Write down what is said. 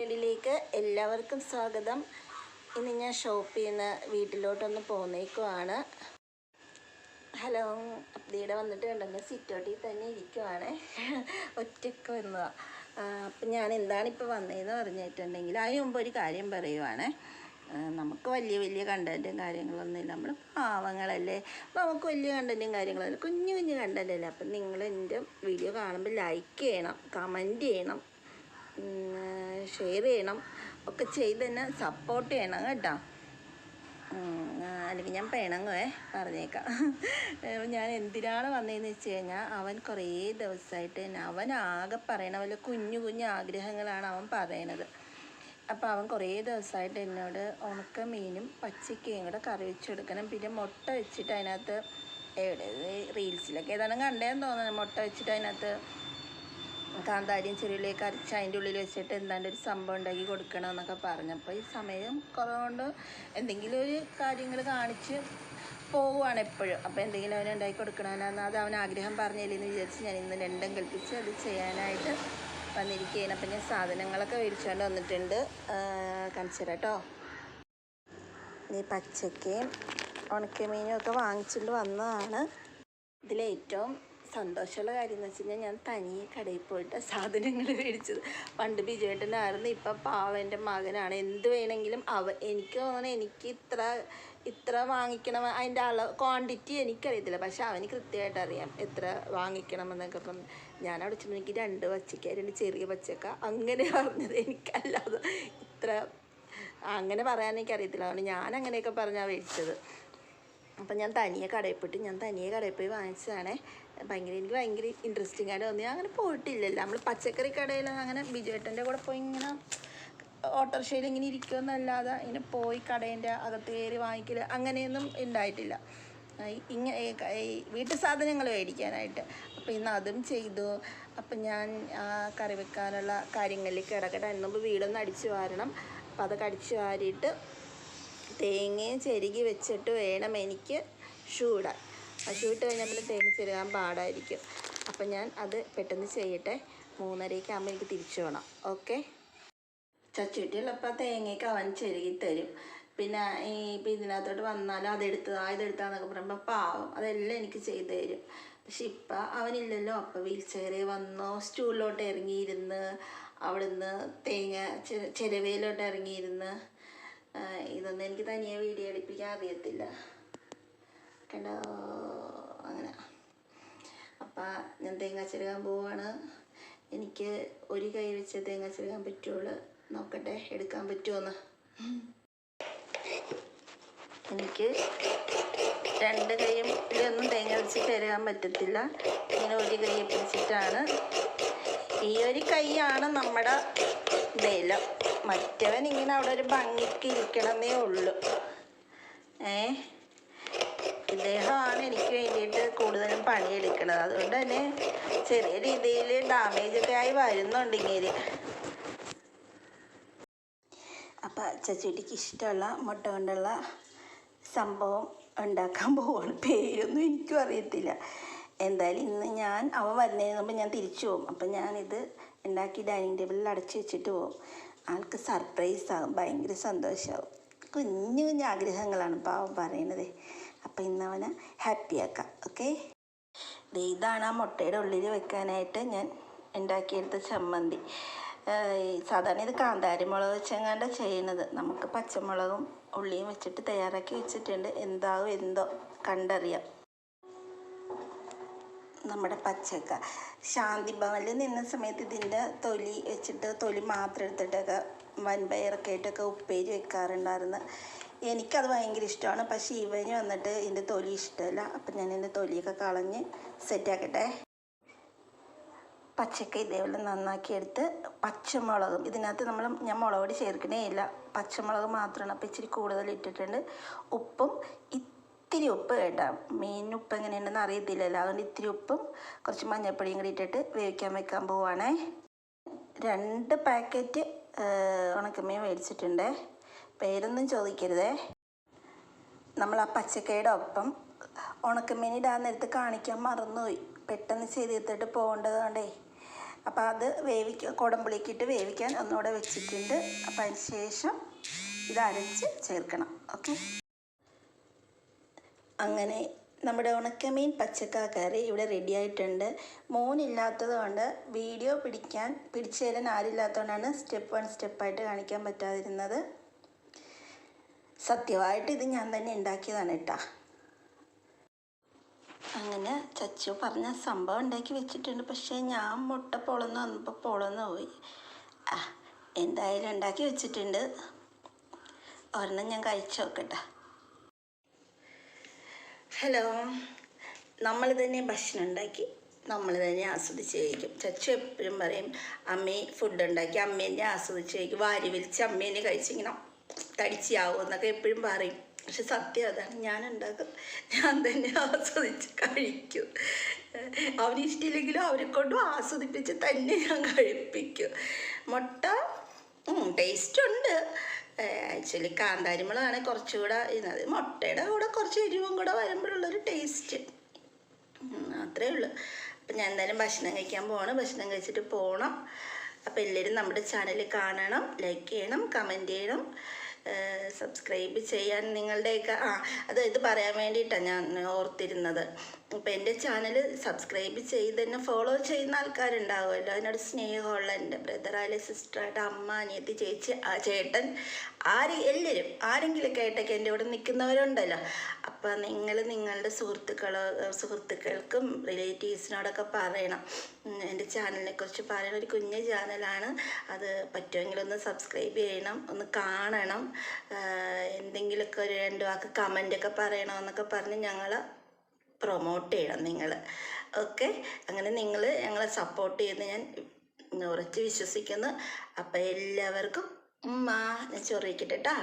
വീട്ടിലേക്ക് എല്ലാവർക്കും സ്വാഗതം. ഇന്ന് ഞാൻ ഷോപ്പിൽ നിന്ന് വീട്ടിലോട്ടൊന്ന് പോന്നേക്കുവാണ്. ഹലോ അപ്തിയുടെ വന്നിട്ട് കണ്ടെങ്കിൽ സിറ്റോട്ടിൽ തന്നെ ഇരിക്കുവാണ്. ഒറ്റയ്ക്ക് വന്നതാണ് അപ്പം ഞാൻ എന്താണ് ഇപ്പോൾ വന്നതെന്ന് പറഞ്ഞിട്ടുണ്ടെങ്കിൽ അതിന് മുമ്പ് ഒരു കാര്യം പറയുവാണ്. നമുക്ക് വലിയ വലിയ കണ്ടന്റും കാര്യങ്ങളൊന്നുമില്ല നമ്മൾ പാവങ്ങളല്ലേ. അപ്പോൾ നമുക്ക് വലിയ കണ്ടന്റും കാര്യങ്ങളല്ല കുഞ്ഞു കുഞ്ഞു കണ്ടന്റല്ലേ അപ്പം നിങ്ങൾ എന്റെ വീഡിയോ കാണുമ്പോൾ ലൈക്ക് ചെയ്യണം കമന്റ് ചെയ്യണം. ഷെയർ ചെയ്യണം. ഒക്കെ ചെയ്ത് തന്നെ സപ്പോർട്ട് ചെയ്യണം കേട്ടോ. അല്ലെങ്കിൽ ഞാൻ പിണങ്ങുവേ പറഞ്ഞേക്കാം. ഞാൻ എന്തിനാണ് വന്നതെന്ന് വെച്ച് കഴിഞ്ഞാൽ അവൻ കുറേ ദിവസമായിട്ട് അവൻ ആകെ പറയണ പോലെ കുഞ്ഞു കുഞ്ഞു ആഗ്രഹങ്ങളാണ് അവൻ പറയണത്. അപ്പോൾ അവൻ കുറേ ദിവസമായിട്ട് എന്നോട് ഉണക്ക മീനും പച്ചക്കയും കൂടെ കറി വെച്ചെടുക്കണം. പിന്നെ മുട്ട വെച്ചിട്ട് അതിനകത്ത് എവിടെ റീൽസിലൊക്കെ ഏതാണ് കണ്ടേന്ന് തോന്നുന്നു മുട്ട വെച്ചിട്ട് അതിനകത്ത് കാന്താരിയും ചെറിയുള്ളിയൊക്കെ അരച്ച് അതിന്റെ ഉള്ളിൽ വെച്ചിട്ട് എന്താണ്ട് ഒരു സംഭവം ഉണ്ടാക്കി കൊടുക്കണം എന്നൊക്കെ പറഞ്ഞപ്പോൾ ഈ സമയം കുറവുകൊണ്ട് എന്തെങ്കിലും ഒരു കാര്യങ്ങൾ കാണിച്ച് പോവുകയാണ് എപ്പോഴും. അപ്പോൾ എന്തെങ്കിലും അവന് ഉണ്ടാക്കി കൊടുക്കണമെന്ന് അത് അവൻ ആഗ്രഹം പറഞ്ഞില്ലെന്ന് വിചാരിച്ച് ഞാൻ ഇന്ന് രണ്ടും കൽപ്പിച്ച് അത് ചെയ്യാനായിട്ട് വന്നിരിക്കുകയാണ്. അപ്പം ഞാൻ സാധനങ്ങളൊക്കെ മേടിച്ചുകൊണ്ട് വന്നിട്ടുണ്ട്. കാണിച്ചു ഈ പച്ചക്കയും ഉണക്കമീനും ഒക്കെ വാങ്ങിച്ചുകൊണ്ട് വന്നതാണ്. ഇതിലേറ്റവും സന്തോഷമുള്ള കാര്യം എന്ന് വെച്ച് കഴിഞ്ഞാൽ ഞാൻ തനിയെ കടയിൽ പോയിട്ട് സാധനങ്ങൾ മേടിച്ചത്. പണ്ട് ബിജുവേട്ടനായിരുന്നു ഇപ്പം പാവന്റെ മകനാണ്. എന്ത് വേണമെങ്കിലും അവ എനിക്ക് തോന്നണം എനിക്ക് ഇത്ര ഇത്ര വാങ്ങിക്കണം. അതിന്റെ അളവ് ക്വാണ്ടിറ്റി എനിക്കറിയത്തില്ല. പക്ഷെ അവന് കൃത്യമായിട്ട് അറിയാം എത്ര വാങ്ങിക്കണം എന്നൊക്കെ. അപ്പം ഞാൻ അവിടെ ചെന്ന് എനിക്ക് രണ്ട് പച്ചക്ക രണ്ട് ചെറിയ പച്ചക്ക അങ്ങനെ പറഞ്ഞത്. എനിക്കല്ലാതെ ഇത്ര അങ്ങനെ പറയാൻ അതുകൊണ്ട് ഞാൻ അങ്ങനെയൊക്കെ പറഞ്ഞാണ് മേടിച്ചത്. അപ്പം ഞാൻ തനിയെ കടയിൽ പോയിട്ട് ഞാൻ തനിയെ കടയിൽ പോയി വാങ്ങിച്ചതാണ്. ഭയങ്കര എനിക്ക് ഭയങ്കര ഇൻട്രസ്റ്റിംഗ് ആയിട്ട് തോന്നി. അങ്ങനെ പോയിട്ടില്ലല്ലോ. നമ്മൾ പച്ചക്കറി കടയിൽ അങ്ങനെ ബിജുവേട്ടന്റെ കൂടെ പോയി ഇങ്ങനെ ഓട്ടോറിക്ഷയിൽ ഇങ്ങനെ ഇരിക്കുമെന്നല്ലാതെ ഇങ്ങനെ പോയി കടേന്റെ അകത്ത് കയറി വാങ്ങിക്കൽ അങ്ങനെയൊന്നും ഉണ്ടായിട്ടില്ല ഇങ്ങനെ വീട്ടു സാധനങ്ങൾ മേടിക്കാനായിട്ട്. അപ്പോൾ ഇന്ന് അതും ചെയ്തു. അപ്പം ഞാൻ കറി വെക്കാനുള്ള കാര്യങ്ങളിലേക്ക് കിടക്കട്ടെ. അതിന് മുമ്പ് വീടൊന്ന് അടിച്ചു വാരണം. അപ്പം അതൊക്കെ അടിച്ചു വാരിയിട്ട് തേങ്ങയും ചെരുകി വെച്ചിട്ട് വേണം എനിക്ക് ഷൂ ഷൂ ഇട്ട് കഴിഞ്ഞാൽ പിന്നെ തേങ്ങ ചെരുകാൻ പാടായിരിക്കും. അപ്പം ഞാൻ അത് പെട്ടെന്ന് ചെയ്യട്ടെ. മൂന്നരയ്ക്ക് ആകുമ്പോൾ എനിക്ക് തിരിച്ചു വേണം ഓക്കെ? ചച്ചുട്ടിയുള്ളപ്പോൾ തേങ്ങയ്ക്ക് അവൻ ചെരുകി തരും. പിന്നെ ഈ ഇപ്പം ഇതിനകത്തോട്ട് വന്നാലും അതെടുത്തതാ ഇതെടുത്താന്നൊക്കെ പറയുമ്പോൾ പാവം. അതെല്ലാം എനിക്ക് ചെയ്തു തരും. പക്ഷെ ഇപ്പം അവനില്ലല്ലോ. അപ്പം വീൽ ചെയറിൽ വന്നോ സ്റ്റൂളിലോട്ട് ഇറങ്ങിയിരുന്ന് അവിടുന്ന് തേങ്ങ ചെരവയിലോട്ട് ഇറങ്ങിയിരുന്ന്. ഇതൊന്നും എനിക്ക് തനിയെ വീഡിയോ എടുപ്പിക്കാൻ അറിയത്തില്ല. കണ്ടോ അങ്ങനെ അപ്പം ഞാൻ തേങ്ങ ചിരകാൻ പോവാണ്. എനിക്ക് ഒരു കൈ വെച്ച് തേങ്ങ ചിരകാൻ പറ്റുള്ളൂ. നോക്കട്ടെ എടുക്കാൻ പറ്റുമോന്ന് എനിക്ക് രണ്ട് കൈയും ഇതൊന്നും തേങ്ങ വെച്ച് കരുകാൻ പറ്റത്തില്ല. ഇങ്ങനെ ഒരു കൈ പിടിച്ചിട്ടാണ്. ഈ ഒരു കൈയാണ് നമ്മുടെ ബലം. മറ്റവൻ ഇങ്ങനെ അവിടെ ഒരു ഭംഗിക്ക് ഇരിക്കണമെന്നേ ഉള്ളൂ. ഏ? ഇദ്ദേഹമാണ് എനിക്ക് വേണ്ടിയിട്ട് കൂടുതലും പണിയെടുക്കുന്നത്. അതുകൊണ്ട് തന്നെ ചെറിയ രീതിയിൽ ഡാമേജ് ഒക്കെ ആയി വരുന്നുണ്ട് ഇങ്ങനെ അപ്പം ചച്ചുട്ടിക്ക് ഇഷ്ടമുള്ള മുട്ട കൊണ്ടുള്ള സംഭവം ഉണ്ടാക്കാൻ പോവാണ്. പേരൊന്നും എനിക്കും അറിയത്തില്ല. എന്തായാലും ഇന്ന് ഞാൻ അവൻ വരുന്നതിന് മുമ്പ് ഞാൻ തിരിച്ചു പോകും. അപ്പം ഞാനിത് ഉണ്ടാക്കി ഡൈനിങ് ടേബിളിൽ അടച്ചു വെച്ചിട്ട് പോകും. ആൾക്ക് സർപ്രൈസ് ആകും ഭയങ്കര സന്തോഷമാകും കുഞ്ഞു കുഞ്ഞു ആഗ്രഹങ്ങളാണ് പാവം പറയണത് അപ്പം ഇന്ന് അവനെ ഹാപ്പിയാക്കാം ഓക്കെ ഇതാണ് ആ മുട്ടയുടെ ഉള്ളിൽ വെക്കാനായിട്ട് ഞാൻ ഉണ്ടാക്കിയെടുത്ത ചമ്മന്തി. സാധാരണ ഇത് കാന്താരി മുളക് വെച്ചെങ്ങാണ്ട് ചെയ്യണത് നമുക്ക് പച്ചമുളകും ഉള്ളിയും വെച്ചിട്ട് തയ്യാറാക്കി വെച്ചിട്ടുണ്ട്. എന്താവും എന്തോ കണ്ടറിയാം. നമ്മുടെ പച്ചക്ക. ശാന്തി ഭവനിൽ നിന്ന സമയത്ത് ഇതിന്റെ തൊലി വെച്ചിട്ട് തൊലി മാത്രം എടുത്തിട്ടൊക്കെ വൻപയറൊക്കെ ആയിട്ടൊക്കെ ഉപ്പേരി വെക്കാറുണ്ടായിരുന്നു. എനിക്കത് ഭയങ്കര ഇഷ്ടമാണ്. പക്ഷെ ഇവന് വന്നിട്ട് ഇതിന്റെ തൊലി ഇഷ്ടമല്ല. അപ്പം ഞാൻ ഇതിന്റെ തൊലിയൊക്കെ കളഞ്ഞ് സെറ്റാക്കട്ടെ. പച്ചക്ക ഇതേപോലെ നന്നാക്കി എടുത്ത് പച്ചമുളകും ഇതിനകത്ത് നമ്മൾ ഞാൻ മുളക് ചേർക്കണേ ഇല്ല. പച്ചമുളക് മാത്രമാണ്. അപ്പോൾ ഇച്ചിരി കൂടുതൽ ഇട്ടിട്ടുണ്ട്. ഉപ്പും ഇത്തിരി ഉപ്പ് കേട്ടോ. മീൻ ഉപ്പ് എങ്ങനെയുണ്ടെന്ന് അറിയത്തില്ലല്ലോ. അതുകൊണ്ട് ഇത്തിരി ഉപ്പും കുറച്ച് മഞ്ഞൾപ്പൊടിയും കൂടി ഇട്ടിട്ട് വേവിക്കാൻ വെക്കാൻ പോവാണേ. രണ്ട് പാക്കറ്റ് ഉണക്കമീൻ മേടിച്ചിട്ടുണ്ട്. പേരൊന്നും ചോദിക്കരുതേ. നമ്മൾ ആ പച്ചക്കയുടെ ഒപ്പം ഉണക്കമീൻ ഇടാൻ നേരത്ത് കാണിക്കാൻ മറന്നുപോയി. പെട്ടെന്ന് ചെയ്ത് പോകേണ്ടതുകൊണ്ടേ. പോകേണ്ടത് കൊണ്ടേ അപ്പോൾ അത് വേവിക്ക കുടംപുളിക്കിട്ട് വേവിക്കാൻ ഒന്നുകൂടെ വെച്ചിട്ടുണ്ട്. അപ്പോൾ അതിന് ശേഷം ഇത് അരച്ച് ചേർക്കണം. ഓക്കെ? അങ്ങനെ നമ്മുടെ ഉണക്കമീൻ പച്ചക്കാക്കറി ഇവിടെ റെഡി ആയിട്ടുണ്ട്. മോനില്ലാത്തത് കൊണ്ട് വീഡിയോ പിടിക്കാൻ പിടിച്ചു തരാൻ ആരില്ലാത്തതുകൊണ്ടാണ് സ്റ്റെപ്പ് വൺ സ്റ്റെപ്പായിട്ട് കാണിക്കാൻ പറ്റാതിരുന്നത്. സത്യമായിട്ട് ഇത് ഞാൻ തന്നെ ഉണ്ടാക്കിയതാണ് കേട്ടോ. അങ്ങനെ ചച്ചു പറഞ്ഞ സംഭവം ഉണ്ടാക്കി വെച്ചിട്ടുണ്ട്. പക്ഷേ ഞാൻ മുട്ട പൊളന്ന് വന്നപ്പോൾ പൊളന്ന് പോയി. ആ എന്തായാലും ഉണ്ടാക്കി വെച്ചിട്ടുണ്ട്. ഒരെണ്ണം ഞാൻ കഴിച്ചു നോക്കട്ടെ. ഹലോ നമ്മൾ തന്നെ ഭക്ഷണം ഉണ്ടാക്കി നമ്മൾ തന്നെ ആസ്വദിച്ച് കഴിക്കും. ചച്ചു എപ്പോഴും പറയും അമ്മേ ഫുഡ് ഉണ്ടാക്കി. അമ്മേനെ ആസ്വദിച്ച് കഴിക്കും. വാരി വലിച്ച് അമ്മേനെ കഴിച്ചിങ്ങനെ തടിച്ചാവും എന്നൊക്കെ എപ്പോഴും പറയും. പക്ഷെ സത്യം അതാണ്. ഞാൻ ഉണ്ടാക്കും ഞാൻ തന്നെ ആസ്വദിച്ച് കഴിക്കും. അവന് ഇഷ്ടമില്ലെങ്കിലും അവരെ കൊണ്ടും ആസ്വദിപ്പിച്ച് തന്നെ ഞാൻ കഴിപ്പിക്കും. മുട്ട ടേസ്റ്റ് ഉണ്ട്. ആക്ച്വലി കാന്താരിമുളകാണ് കുറച്ചുകൂടെ ഇന്നത്. മുട്ടയുടെ കൂടെ കുറച്ച് എരിവും കൂടെ വരുമ്പോഴുള്ളൊരു ടേസ്റ്റ് അത്രേ ഉള്ളൂ. അപ്പം ഞാൻ എന്തായാലും ഭക്ഷണം കഴിക്കാൻ പോകണം ഭക്ഷണം കഴിച്ചിട്ട് പോകണം അപ്പോൾ എല്ലാവരും നമ്മുടെ ചാനൽ കാണണം ലൈക്ക് ചെയ്യണം കമന്റ് ചെയ്യണം. സബ്സ്ക്രൈബ് ചെയ്യാൻ നിങ്ങളുടെയൊക്കെ ആ അത് ഇത് പറയാൻ വേണ്ടിയിട്ടാണ് ഞാൻ ഓർത്തിരുന്നത്. അപ്പോൾ എന്റെ ചാനൽ സബ്സ്ക്രൈബ് ചെയ്ത് തന്നെ ഫോളോ ചെയ്യുന്ന ആൾക്കാരുണ്ടാവുമല്ലോ. അതിനോട് സ്നേഹമുള്ള എന്റെ ബ്രദറായാലും സിസ്റ്ററായിട്ട് അമ്മ അനിയത്തി ചേച്ചി ആ ചേട്ടൻ ആര് എല്ലാവരും ആരെങ്കിലുമൊക്കെ ആയിട്ടൊക്കെ എന്റെ കൂടെ നിൽക്കുന്നവരുണ്ടല്ലോ. അപ്പോൾ നിങ്ങൾ നിങ്ങളുടെ സുഹൃത്തുക്കളോ സുഹൃത്തുക്കൾക്കും റിലേറ്റീവ്സിനോടൊക്കെ പറയണം. എന്റെ ചാനലിനെ കുറിച്ച് പറയണ ഒരു കുഞ്ഞ് ചാനലാണ് അത് പറ്റുമെങ്കിൽ ഒന്ന് സബ്സ്ക്രൈബ് ചെയ്യണം ഒന്ന് കാണണം. എന്തെങ്കിലുമൊക്കെ ഒരു രണ്ട് വാക്ക് കമന്റൊക്കെ പറയണമെന്നൊക്കെ പറഞ്ഞ് ഞങ്ങൾ പ്രൊമോട്ട് ചെയ്യണം നിങ്ങൾ ഓക്കെ അങ്ങനെ നിങ്ങൾ ഞങ്ങളെ സപ്പോർട്ട് ചെയ്യുന്ന. ഞാൻ ഉറച്ച് വിശ്വസിക്കുന്നു. അപ്പം എല്ലാവർക്കും ഉമ്മ ഞാൻ ചൊറിയിക്കട്ടെ കേട്ടാ